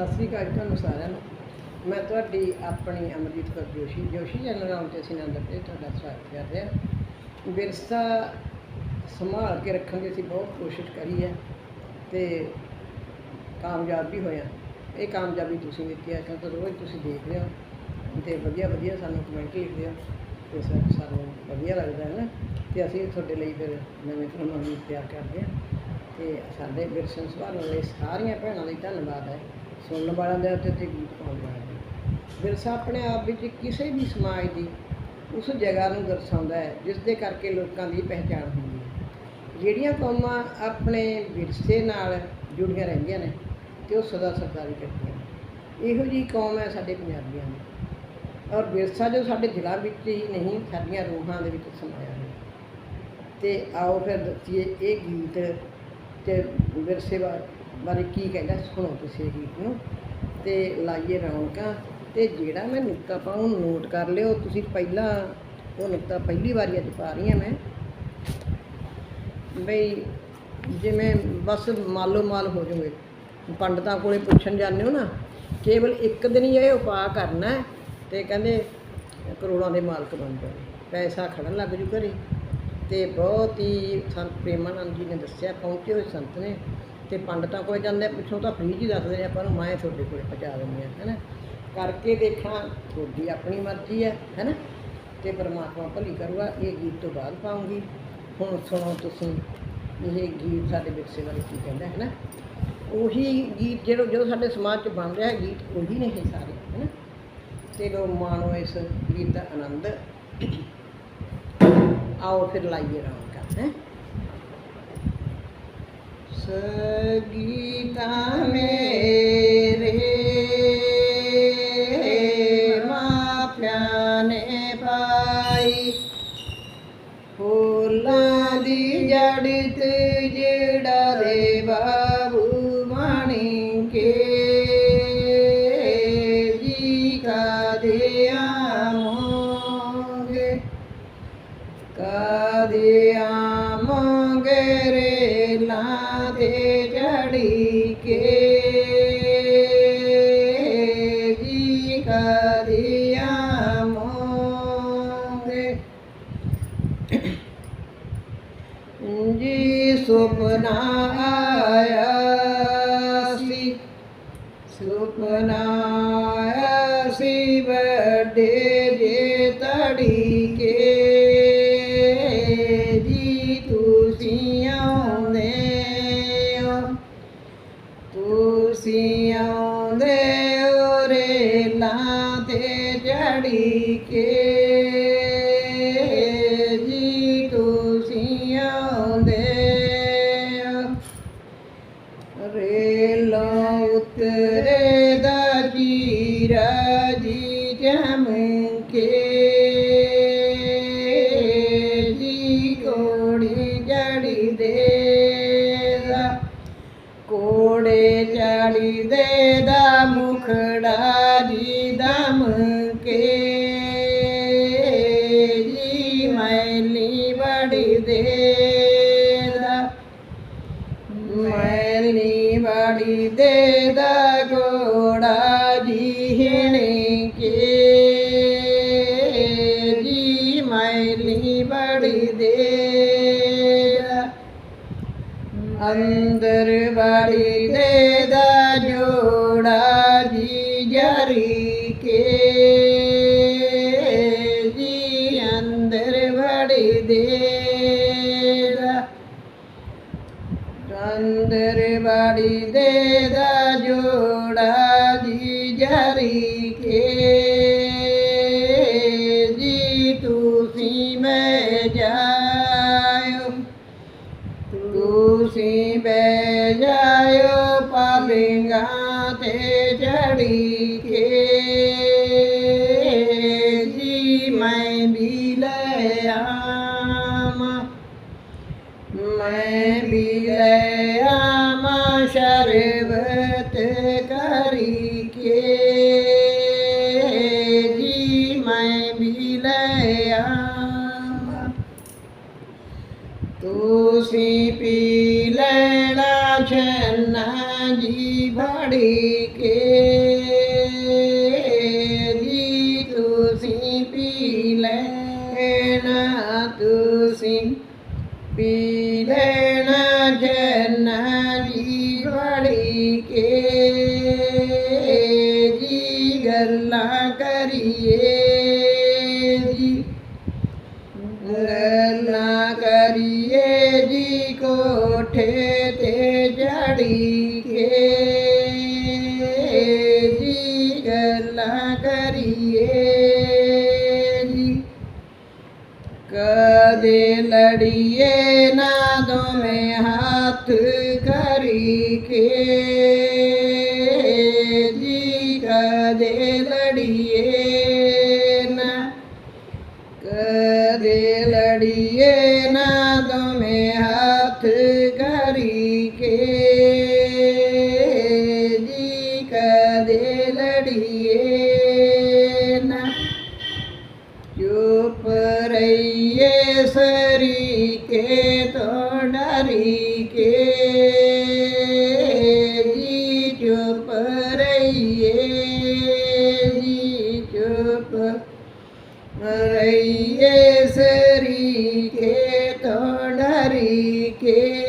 ਸਤਿ ਸ੍ਰੀ ਅਕਾਲ ਤੁਹਾਨੂੰ ਸਾਰਿਆਂ ਨੂੰ। ਮੈਂ ਤੁਹਾਡੀ ਆਪਣੀ ਅਮਰਜੀਤ ਕੌਰ ਜੋਸ਼ੀ ਜੋਸ਼ੀ ਚੈਨਲ ਨਾਮ ਤੇ ਅਸੀਂ ਆਨੰਦ ਤੇ ਤੁਹਾਡਾ ਸਵਾਗਤ ਕਰਦੇ ਹਾਂ। ਵਿਰਸਾ ਸੰਭਾਲ ਕੇ ਰੱਖਣ ਦੀ ਅਸੀਂ ਬਹੁਤ ਕੋਸ਼ਿਸ਼ ਕਰੀ ਹੈ ਤੇ ਕਾਮਯਾਬ ਵੀ ਹੋਇਆ ਇਹ ਕਾਮਯਾਬੀ ਤੁਸੀਂ ਦਿੱਤੀ ਹੈ ਕਿਉਂਕਿ ਰੋਜ਼ ਤੁਸੀਂ ਦੇਖਦੇ ਹੋ ਤੇ ਵਧੀਆ ਵਧੀਆ ਸਾਨੂੰ ਕਮੈਂਟ ਲਿਖਦੇ ਹੋ ਤੇ ਸਾਨੂੰ ਵਧੀਆ ਲੱਗਦਾ ਹੈ ਨਾ। ਤੇ ਅਸੀਂ ਤੁਹਾਡੇ ਲਈ ਫਿਰ ਨਵੇਂ ਫਿਲਮਾਂ ਵੀ ਤਿਆਰ ਕਰਦੇ ਹਾਂ ਤੇ ਸਾਡੇ ਵਿਰਸੇ ਨੂੰ ਸੰਭਾਲਣ ਲਈ ਸਾਰੀਆਂ ਭੈਣਾਂ ਲਈ ਧੰਨਵਾਦ ਹੈ। ਸੁਣਨ ਵਾਲਿਆਂ ਦੇ ਉੱਤੇ ਤੇ ਗੀਤ ਪਾਉਣ ਵਾਲਿਆਂ ਦੇ ਵਿਰਸਾ ਆਪਣੇ ਆਪ ਵਿੱਚ ਕਿਸੇ ਵੀ ਸਮਾਜ ਦੀ ਉਸ ਜਗ੍ਹਾ ਨੂੰ ਦਰਸਾਉਂਦਾ ਹੈ ਜਿਸ ਦੇ ਕਰਕੇ ਲੋਕਾਂ ਦੀ ਪਹਿਚਾਣ ਹੁੰਦੀ ਹੈ। ਜਿਹੜੀਆਂ ਕੌਮਾਂ ਆਪਣੇ ਵਿਰਸੇ ਨਾਲ ਜੁੜੀਆਂ ਰਹਿੰਦੀਆਂ ਨੇ ਤੇ ਉਹ ਸਦਾ ਸਰਦਾਰੀ ਕਰਦੀਆਂ ਨੇ। ਇਹੋ ਜਿਹੀ ਕੌਮ ਹੈ ਸਾਡੇ ਪੰਜਾਬੀਆਂ ਦੀ। ਔਰ ਵਿਰਸਾ ਜੋ ਸਾਡੇ ਜ਼ਿਲ੍ਹਾ ਵਿੱਚ ਹੀ ਨਹੀਂ, ਸਾਡੀਆਂ ਰੂਹਾਂ ਦੇ ਵਿੱਚ ਸਮਾਇਆ ਹੋਇਆ। ਤੇ ਆਓ ਫਿਰ ਦੱਸੀਏ ਇਹ ਗੀਤ ਤੇ ਵਿਰਸੇ ਬਾ- ਬਾਰੇ ਕੀ ਕਹਿੰਦਾ ਸੁਣੋ ਤੁਸੀਂ ਇਹ ਗੀਤ ਨੂੰ। ਤੇ ਲਾਈਏ ਰੌਣਕਾਂ ਤੇ ਜਿਹੜਾ ਮੈਂ ਨੁਕਤਾ ਪਾਉਂ ਨੋਟ ਕਰ ਲਿਓ, ਤੁਸੀਂ ਪਹਿਲਾਂ ਉਹ ਨੁਕਤਾ ਪਹਿਲੀ ਵਾਰੀ ਅੱਜ ਪਾ ਰਹੀ ਹਾਂ ਮੈਂ। ਬਈ ਜਿਵੇਂ ਬਸ ਮਾਲੋ ਮਾਲ ਹੋ ਜਾਓਗੇ ਪੰਡਤਾਂ ਕੋਲੇ ਪੁੱਛਣ ਜਾਂਦੇ ਹੋ ਨਾ, ਕੇਵਲ ਇੱਕ ਦਿਨ ਹੀ ਇਹ ਉਪਾਅ ਕਰਨਾ ਹੈ ਤੇ ਕਹਿੰਦੇ ਕਰੋੜਾਂ ਦੇ ਮਾਲਕ ਬਣ ਜਾਓ। ਪੈਸਾ ਖੜਨ ਲੱਗ ਜੂ ਘਰੇ। ਤੇ ਬਹੁਤ ਹੀ ਸੰਤ ਪ੍ਰੇਮਾਨੰਦ ਜੀ ਨੇ ਦੱਸਿਆ, ਪਹੁੰਚੇ ਹੋਏ ਸੰਤ ਨੇ। ਤੇ ਪੰਡਤਾਂ ਕੋਲ ਜਾਂਦੇ, ਪਿੱਛੋਂ ਤਾਂ ਫ੍ਰੀ ਜੀ ਦੱਸਦੇ ਨੇ, ਆਪਾਂ ਨੂੰ ਮੈਂ ਤੁਹਾਡੇ ਕੋਲ ਪਹੁੰਚਾ ਦਿੰਦੀ ਹਾਂ, ਹੈਨਾ? ਕਰਕੇ ਦੇਖਣਾ ਤੁਹਾਡੀ ਆਪਣੀ ਮਰਜ਼ੀ ਹੈ, ਹੈਨਾ? ਤੇ ਪਰਮਾਤਮਾ ਭਲੀ ਕਰੂਗਾ, ਇਹ ਗੀਤ ਤੋਂ ਬਾਅਦ ਪਾਉਂਗੀ। ਹੁਣ ਸੁਣੋ ਤੁਸੀਂ, ਇਹ ਗੀਤ ਸਾਡੇ ਵਿਰਸੇ ਬਾਰੇ ਕੀ ਕਹਿੰਦਾ ਹੈ ਨਾ ਉਹੀ ਗੀਤ ਜਿਹੜਾ ਜੋ ਸਾਡੇ ਸਮਾਜ 'ਚ ਬਣ ਰਿਹਾ ਹੈ ਗੀਤ ਉਹੀ ਨੇ ਇਹ ਸਾਰੇ ਹੈ ਨਾ ਤੇ ਲੋ, ਮਾਣੋ ਇਸ ਗੀਤ ਦਾ ਆਨੰਦ। ਆਓ ਫਿਰ ਲਾਈਏ ਰੌਣਕਾਂ ਹੈ? ਸਗੀਤਾ ਮੇਰੇ ਮਾਪਿਆਂ ਨੇ ਪਾਈ ਫੁੱਲਾਂ ਦੀ ਜੜ ਤੇ ਜਿਹੜਾ ਜੇ ਜੀ ਤੁਸੀਂ ਆਉਂਦੇ ਹੋ। ਤੁਸੀਂ ਆਉਂਦੇ ਹੋ ਰੇਲਾਂ ਤੇ ਜੜੀ ਕੇ ਜੀ ਤੁਸੀਂ ਆਉਂਦੇ ਹੋ। ਉਤਰੇ ਦਾ ਜੀਰਾ ਕੇ ਜੀ ਮੈਲੀ ਬੜੀ ਦੇ ਦਾ ਮੈਲੀ ਬੜੀ ਦੇ ਦਾ ਗੋੜਾ ਜੀ। ਹਣੇ ਕੇ ਬੜੀ ਦੇ ਅੰਦਰ ਬੜੀ ਦੇ ਦਾ ਜੋੜਾ ਜੀ ਜਰੀ ਕੇ। ਅੰਦਰ ਬੜੀ ਦੇ ਦਾ ਜੋੜਾ ਜੀ ਜਰੀ ਕੇ ਜੀ ਤੁਸੀਂ ਮੈਂ ਜਾਇਓ ਤੁਸੀਂ ਬਹਿ ਜਾਇਓ ਤੁਸੀਂ ਪੀ ਕਰੀ ਤੋਂ ਡਰੀ ਕੇ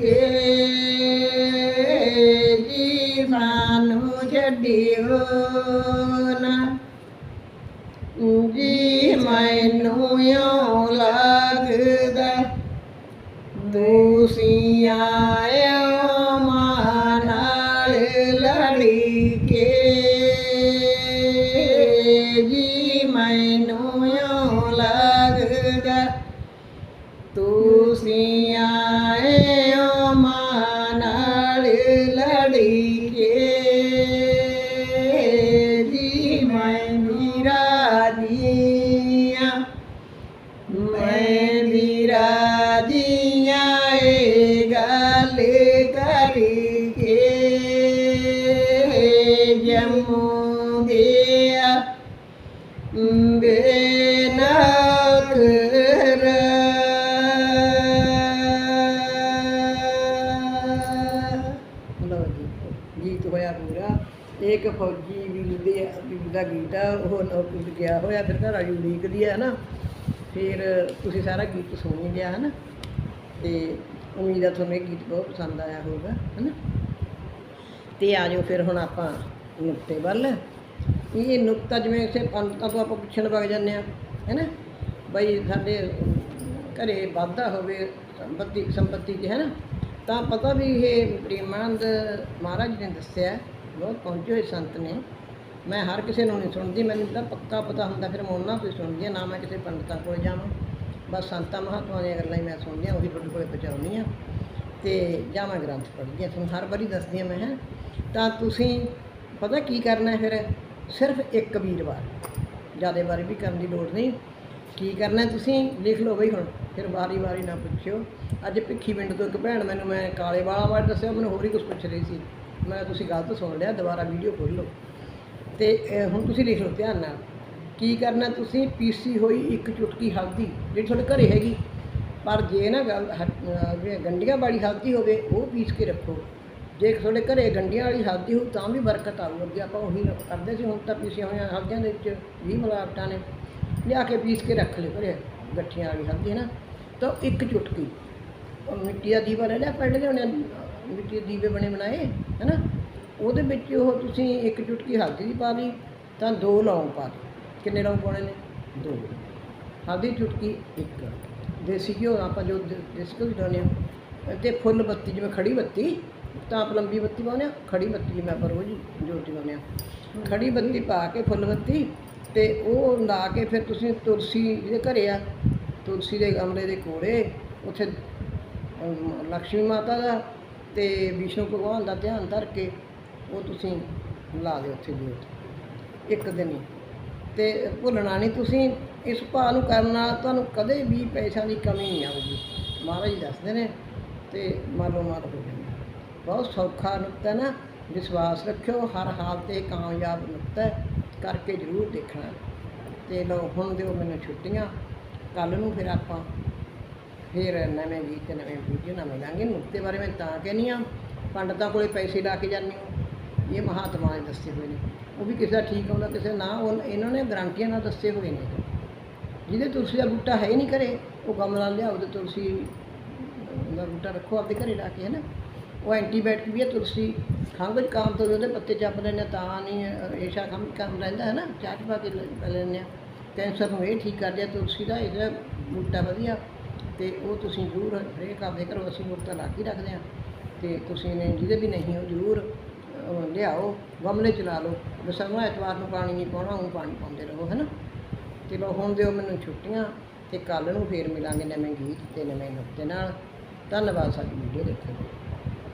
ਕੇ ਜੀ ਸਾਨੂੰ ਛੱਡਿਓ ਨਾ ਜੀ ਮੈਨੂੰ ਯੋ ਲੱਗਦਾ ਤੁਸੀਂ ਆਇਓ ਮਾਂ ਨਾਲ ਲੜੀ ਕੇ ਜੀ ਮੈਨੂੰ ਪੂਰਾ ਇੱਕ ਫੌਜੀ ਵੀਰ ਦੇ ਵੀਰ ਦਾ ਗੀਤ ਆ, ਉਹ ਨੌਕਰੀ ਗਿਆ ਹੋਇਆ, ਫਿਰ ਘਰ ਵਾਲੀ ਉਡੀਕਦੀ ਹੈ ਨਾ ਫਿਰ ਤੁਸੀਂ ਸਾਰਾ ਗੀਤ ਸੁਣ ਹੀ ਲਿਆ ਹੈ ਨਾ ਤੇ ਉਮੀਦ ਆ ਤੁਹਾਨੂੰ ਇਹ ਗੀਤ ਬਹੁਤ ਪਸੰਦ ਆਇਆ ਹੋਊਗਾ ਹੈ ਨਾ ਤੇ ਆ ਜਾਓ ਫਿਰ ਹੁਣ ਆਪਾਂ ਨੁਕਤੇ ਵੱਲ। ਇਹ ਨੁਕਤਾ ਜਿਵੇਂ ਇਸੇ ਪੰਡਤਾਂ ਤੋਂ ਆਪਾਂ ਪੁੱਛਣ ਵਗ ਜਾਂਦੇ ਆ ਹੈ ਨਾ ਬਈ ਸਾਡੇ ਘਰੇ ਵਾਧਾ ਹੋਵੇ ਸੰਪਤੀ ਸੰਪਤੀ 'ਚ ਹੈ ਨਾ ਤਾਂ ਪਤਾ ਵੀ ਇਹ ਪ੍ਰੇਮਾਨੰਦ ਮਹਾਰਾਜ ਨੇ ਦੱਸਿਆ ਬਹੁਤ ਪਹੁੰਚੇ ਹੋਏ ਸੰਤ ਨੇ। ਮੈਂ ਹਰ ਕਿਸੇ ਨੂੰ ਨਹੀਂ ਸੁਣਦੀ, ਮੈਨੂੰ ਤਾਂ ਪੱਕਾ ਪਤਾ ਹੁੰਦਾ, ਫਿਰ ਮੈਂ ਉਹਨਾਂ ਤੋਂ ਹੀ ਸੁਣਦੀ ਹਾਂ, ਨਾ ਮੈਂ ਕਿਸੇ ਪੰਡਤਾਂ ਕੋਲ ਜਾਵਾਂ। ਬਸ ਸੰਤਾਂ ਮਹਾਤਮਾ ਦੀਆਂ ਗੱਲਾਂ ਹੀ ਮੈਂ ਸੁਣਦੀ ਹਾਂ, ਉਹੀ ਤੁਹਾਡੇ ਕੋਲੇ ਪਹੁੰਚਾਉਂਦੀ ਹਾਂ। ਤੇ ਜਾਂ ਮੈਂ ਗ੍ਰੰਥ ਪੜ੍ਹਦੀ ਹਾਂ, ਤੁਹਾਨੂੰ ਹਰ ਵਾਰੀ ਦੱਸਦੀ ਹਾਂ ਮੈਂ, ਹੈ। ਤਾਂ ਤੁਸੀਂ ਪਤਾ ਕੀ ਕਰਨਾ ਫਿਰ? ਸਿਰਫ ਇੱਕ ਵੀਰਵਾਰ, ਜ਼ਿਆਦਾ ਵਾਰੀ ਵੀ ਕਰਨ ਦੀ ਲੋੜ ਨਹੀਂ। ਕੀ ਕਰਨਾ ਤੁਸੀਂ? ਲਿਖ ਲਓ ਬਈ ਹੁਣ, ਫਿਰ ਵਾਰੀ ਵਾਰੀ ਨਾ ਪੁੱਛਿਓ। ਅੱਜ ਭਿੱਖੀ ਪਿੰਡ ਤੋਂ ਇੱਕ ਭੈਣ ਮੈਨੂੰ, ਮੈਂ ਕਾਲੇ ਵਾਲਾ ਬਾਰੇ ਦੱਸਿਆ ਮੈਨੂੰ ਹੋਰ ਹੀ ਕੁਝ ਪੁੱਛ ਰਹੀ ਸੀ। ਮੈਂ ਤੁਸੀਂ ਗਲਤ ਸੁਣ ਲਿਆ ਦੁਬਾਰਾ ਵੀਡੀਓ ਖੋਲ ਲਓ। ਤੇ ਹੁਣ ਤੁਸੀਂ ਲਿਖ ਲਓ ਧਿਆਨ ਨਾਲ। ਕੀ ਕਰਨਾ ਤੁਸੀਂ? ਪੀਸੀ ਹੋਈ ਇੱਕ ਚੁਟਕੀ ਹਲਦੀ ਜਿਹੜੀ ਤੁਹਾਡੇ ਘਰੇ ਹੈਗੀ। ਪਰ ਜੇ ਨਾ ਗੱਲ ਹ- ਅਹ, ਗੰਡੀਆਂ ਵਾਲੀ ਹਲਦੀ ਹੋਵੇ ਉਹ ਪੀਸ ਕੇ ਰੱਖੋ। ਜੇ ਤੁਹਾਡੇ ਘਰੇ ਗੰਡੀਆਂ ਵਾਲੀ ਹਲਦੀ ਹੋ ਤਾਂ ਵੀ ਬਰਕਤ ਆਊ। ਅੱਗੇ ਆਪਾਂ ਉਹੀ ਕਰਦੇ ਸੀ ਹੁਣ ਤਾਂ ਪੀਸੀਆਂ ਹੋਈਆਂ ਹਲਦੀਆਂ ਦੇ ਵਿੱਚ ਵੀ ਮਿਲਾਵਟਾਂ ਨੇ। ਲਿਆ ਕੇ ਪੀਸ ਕੇ ਰੱਖ ਲਿਓ ਘਰੇ ਗੱਠੀਆਂ ਵਾਲੀ ਹਲਦੀ ਹੈ ਨਾ? ਤਾਂ ਇੱਕ ਚੁਟਕੀ। ਮਿੱਟੀ ਦਾ ਦੀਵਾ ਲੈ ਲਿਆ ਪਿੰਡ ਦੇ ਮਿੱਟੀ ਦੇ ਦੀਵੇ ਬਣੇ ਬਣਾਏ ਹੈ ਨਾ? ਉਹਦੇ ਵਿੱਚ ਉਹ ਤੁਸੀਂ ਇੱਕ ਚੁਟਕੀ ਹਲਦੀ ਦੀ ਪਾ ਲਈ ਤਾਂ ਦੋ ਲੌਂਗ ਪਾ ਦਿਓ ਕਿੰਨੇ ਲੌਂਗ ਪਾਉਣੇ ਨੇ? ਦੋ। ਹਲਦੀ ਚੁਟਕੀ ਇੱਕ। ਦੇਸੀ ਘਿਓ ਆਪਾਂ ਜੋ ਦੇਸੀ ਘਿਓ ਲਾਉਂਦੇ ਹਾਂ। ਤੇ ਫੁੱਲ ਬੱਤੀ ਜਿਵੇਂ ਖੜੀ ਬੱਤੀ ਤਾਂ ਆਪ ਲੰਬੀ ਬੱਤੀ ਪਾਉਂਦੇ ਹਾਂ। ਖੜੀ ਬੱਤੀ ਜਿਵੇਂ ਆਪਾਂ ਰੋਜ਼ ਜੋਤੀ ਪਾਉਂਦੇ ਹਾਂ। ਖੜੀ ਬੱਤੀ ਪਾ ਕੇ ਫੁੱਲ ਬੱਤੀ ਤੇ ਉਹ ਲਾ ਕੇ ਫਿਰ ਤੁਸੀਂ ਤੁਲਸੀ ਜਿਹਦੇ ਘਰੇ ਆ ਤੁਲਸੀ ਦੇ ਗਮਲੇ ਦੇ ਕੋਲੇ ਉੱਥੇ ਅਮ, ਲక్ష్ਮੀ ਮਾਤਾ ਦਾ ਤੇ ਵਿਸ਼ਨੂੰ ਭਗਵਾਨ ਦਾ ਧਿਆਨ ਧਰ ਕੇ ਉਹ ਤੁਸੀਂ ਲਾ ਦਿਓ ਉੱਥੇ ਜੋਤ ਇੱਕ ਦਿਨ ਹੀ। ਤੇ ਭੁੱਲਣਾ ਨਹੀਂ, ਤੁਸੀਂ ਇਸ ਭਾਅ ਨੂੰ ਕਰਨਾ ਤੁਹਾਨੂੰ ਕਦੇ ਵੀ ਪੈਸਿਆਂ ਦੀ ਕਮੀ ਨਹੀਂ ਆਊਗੀ। ਮਹਾਰਾਜ ਦੱਸਦੇ ਨੇ ਤੇ ਮਾਰੋ ਮਾਰ ਹੋ ਜਾਂਦਾ ਬਹੁਤ ਸੌਖਾ ਨੁਕਤਾ ਨਾ, ਵਿਸ਼ਵਾਸ ਰੱਖਿਓ, ਹਰ ਹਾਲਤ ਤੇ ਕਾਮਯਾਬ ਨੁਕਤਾ ਕਰਕੇ ਜ਼ਰੂਰ ਦੇਖਣਾ। ਤੇ ਲਓ, ਹੁਣ ਦਿਓ ਮੈਨੂੰ ਛੁੱਟੀਆਂ ਕੱਲ ਨੂੰ ਫਿਰ ਆਪਾਂ ਫਿਰ ਨਵੇਂ ਗੀਤ ਤੇ ਨਵੇਂ ਵੀਡੀਓ ਨਵੇਂ ਲਾਂਗੇ ਨੁਕਤੇ ਬਾਰੇ ਮੈਂ ਤਾਂ ਕਹਿੰਦੀ ਆ ਪੰਡਤਾਂ ਕੋਲੇ ਪੈਸੇ ਲਾ ਕੇ ਜਾਂਦੇ ਹੋ। ਇਹ ਮਹਾਤਮਾ ਨੇ ਦੱਸੇ ਹੋਏ ਨੇ। ਉਹ ਵੀ ਕਿਸੇ ਦਾ ਠੀਕ ਆਉਂਦਾ ਕਿਸੇ ਦਾ ਨਾ ਉਹ ਇਹਨਾਂ ਨੇ ਗਰੰਟੀਆਂ ਨਾਲ ਦੱਸੇ ਹੋਏ ਨੇ। ਜਿਹਦੇ ਤੁਲਸੀ ਦਾ ਬੂਟਾ ਹੈ ਹੀ ਨਹੀਂ ਘਰੇ ਉਹ ਗਮਲਾ ਲਿਆਓ ਤੇ ਤੁਲਸੀ ਦਾ ਬੂਟਾ ਰੱਖੋ ਆਪਦੇ ਘਰੇ ਲਾ ਕੇ ਹੈ ਨਾ। ਉਹ ਐਂਟੀਬਾਇਓਟਿਕ ਵੀ ਹੈ ਤੁਲਸੀ ਖੰਘ ਜ਼ੁਕਾਮ ਤੋਂ ਵੀ ਉਹਦੇ ਪੱਤੇ ਚੱਪ ਲੈਂਦੇ ਹਾਂ ਤਾਂ ਨਹੀਂ ਅ, ਰੇਸ਼ਾ ਖੰਘ ਕੰਮ ਰਹਿੰਦਾ ਹੈ ਨਾ। ਚਾਹ 'ਚ ਪਾ ਕੇ ਲੈ ਲੈਂਦੇ ਹਾਂ ਕੈਂਸਰ ਨੂੰ ਇਹ ਠੀਕ ਕਰਦੀ ਹੈ ਤੁਲਸੀ ਦਾ ਇਹਦਾ ਬੂਟਾ ਵਧੀਆ। ਤੇ ਉਹ ਤੁਸੀਂ ਜ਼ਰੂਰ ਹਰੇਕ ਕਰਦੇ ਕਰੋ, ਅਸੀਂ ਬੂਟਾ ਲਾ ਕੇ ਹੀ ਰੱਖਦੇ ਹਾਂ। ਤੇ ਤੁਸੀਂ ਨੇ ਜਿਹਦੇ ਵੀ ਨਹੀਂ ਉਹ ਜ਼ਰੂਰ ਲਿਆਓ, ਗਮਲੇ ਚ ਲਾ ਲਓ। ਬਸਰਮਾ ਐਤਵਾਰ ਨੂੰ ਪਾਣੀ ਨਹੀਂ ਪਾਉਣਾ ਉਹ ਪਾਣੀ ਪਾਉਂਦੇ ਰਹੋ ਹੈ ਨਾ ਚਲੋ ਹੁਣ ਦਿਓ ਮੈਨੂੰ ਛੁੱਟੀਆਂ ਤੇ ਕੱਲ ਨੂੰ ਫੇਰ ਮਿਲਾਂਗੇ ਨਵੇਂ ਗੀਤ ਤੇ ਨਵੇਂ ਨੁਕਤੇ ਨਾਲ। ਧੰਨਵਾਦ, ਸਾਡੀ ਵੀਡੀਓ ਦੇਖਣ ਲਈ।